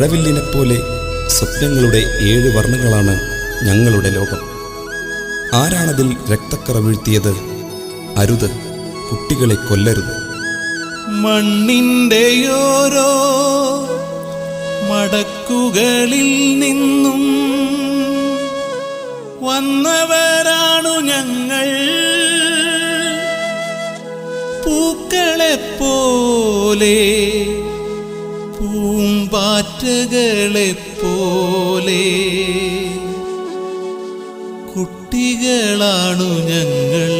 മഴവില്ലിനെപ്പോലെ സ്വപ്നങ്ങളുടെ ഏഴ് വർണങ്ങളാണ് ഞങ്ങളുടെ ലോകം. ആരാണതിൽ രക്തക്കറ വീഴ്ത്തിയത്? അരുത് കുട്ടികളെ കൊല്ലരുത്. മണ്ണിന്റെയോരോ മടക്കുകളിൽ നിന്നും വന്നവരാണു ഞങ്ങൾ. പൂക്കളെപ്പോലെ പൂമ്പാറ്റകളെപ്പോലെ കുട്ടികളാണു ഞങ്ങൾ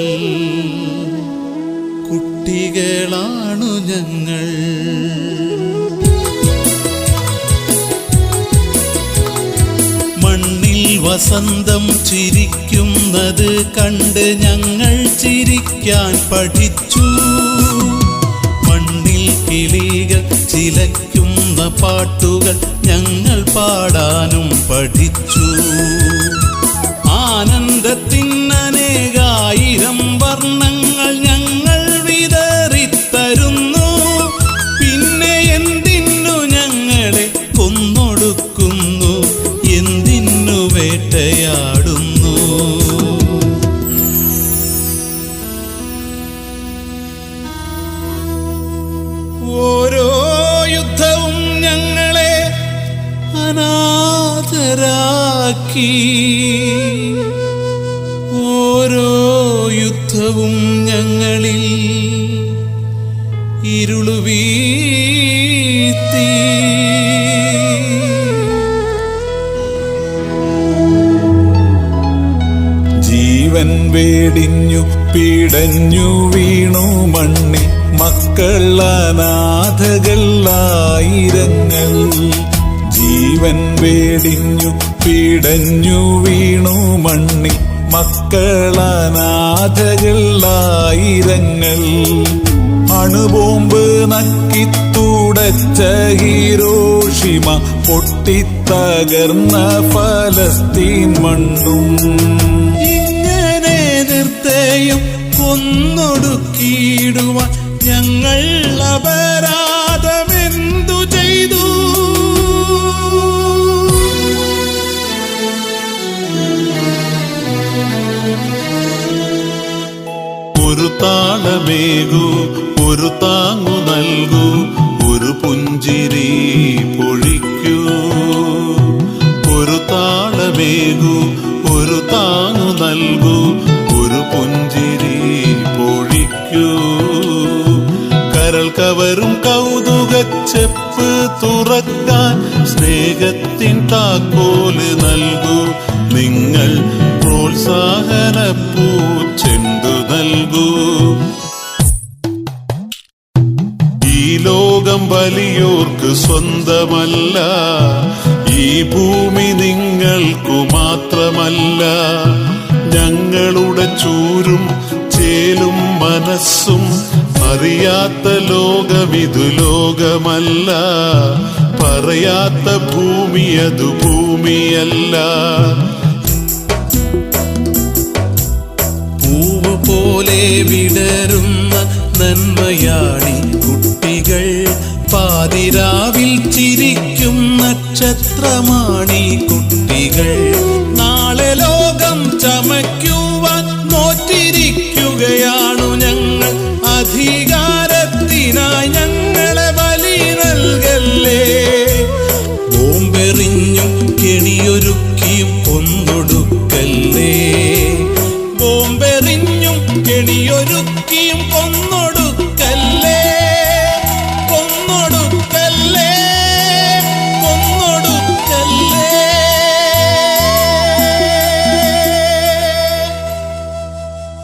കുട്ടികളാണു ഞങ്ങൾ. മണ്ണിൽ വസന്തം ചിരിക്കുന്നത് കണ്ട് ഞങ്ങൾ ചിരിക്കാൻ പഠിച്ചു. മണ്ണിൽ കിളികൾ ചിലയ്ക്കുന്ന പാട്ടുകൾ ഞങ്ങൾ പാടാനും പഠിച്ചു. അനാഥരാക്കി ഓരോ യുദ്ധവും ഞങ്ങളിൽ ഇരുളുവീത്തി ജീവൻ വേടിഞ്ഞു പീടഞ്ഞു വീണു മണ്ണി മക്കൾ ജീവൻ വേടിഞ്ഞു പീടഞ്ഞു വീണു മണ്ണി മക്കളനാഥകളായിരങ്ങൾ അണുബോംബ് നക്കിത്തുടച്ച ഹീരോഷിമ പൊട്ടിത്തകർന്ന ഫലസ്തീൻ മണ്ണും. ഒരു താളമേകൂ ഒരു താങ്ങു നൽകൂ ഒരു പുഞ്ചിരി പൊഴിക്കൂ. ഒരു താളമേകൂ ഒരു താങ്ങു നൽകൂ ഒരു പുഞ്ചിരി പൊഴിക്കൂ. കരൾ കവരും കൗതുകച്ചെപ്പ് തുറക്കാൻ സ്നേഹത്തിൻ താക്കോൽ നൽകൂ. നിങ്ങൾ പ്രോത്സാഹന പൂച്ചെണ്ടു നൽകൂ. ഈ ലോകം വലിയോർക്ക് സ്വന്തമല്ല ഈ ഭൂമി നിങ്ങൾക്കു മാത്രമല്ല. ഞങ്ങളുടെ ചൂരും ചേലും മനസ്സും അറിയാത്ത ലോകമിതു ലോകമല്ല. പറയാത്ത ഭൂമി അതു ഭൂമിയല്ല. പോലെ വിടരുന്ന നന്മയാണി കുട്ടികൾ. പാതിരാവിൽ ചിരിക്കും നക്ഷത്രമാണി കുട്ടികൾ